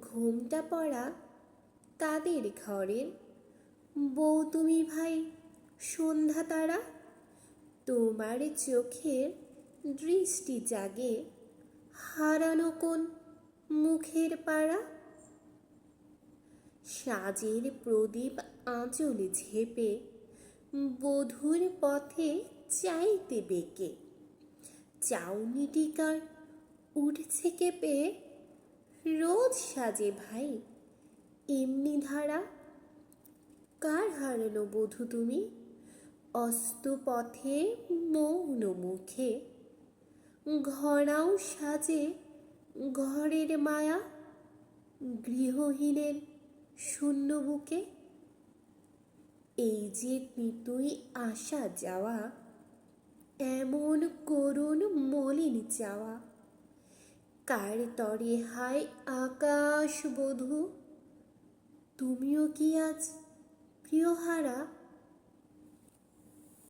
ঘুমটা পড়া তাদের ঘরের। বউ তুমি ভাই, সন্ধ্যা তারা, তোমার চোখের দৃষ্টি জাগে হারানো কোন মুখের পাড়া। সাজের প্রদীপ আঁচল ঝেপে বধুর পথে চাইতে বেঁকে। চাউনিটিকার উঠছে কেঁপে রোজ সাজে ভাই। এমনি ধারা? কার হারানো বধূ তুমি? অস্ত পথে মৌন মুখে। ঘরাও সাজে ঘরের মায়া। গৃহহীনের শূন্য বুকে। এই যে নিতুই আসা যাওয়া, এমন করুণ মলিন চাওয়া। কার তরে হায় আকাশ বধূ? তুমিও কি আজ প্রিয়হারা?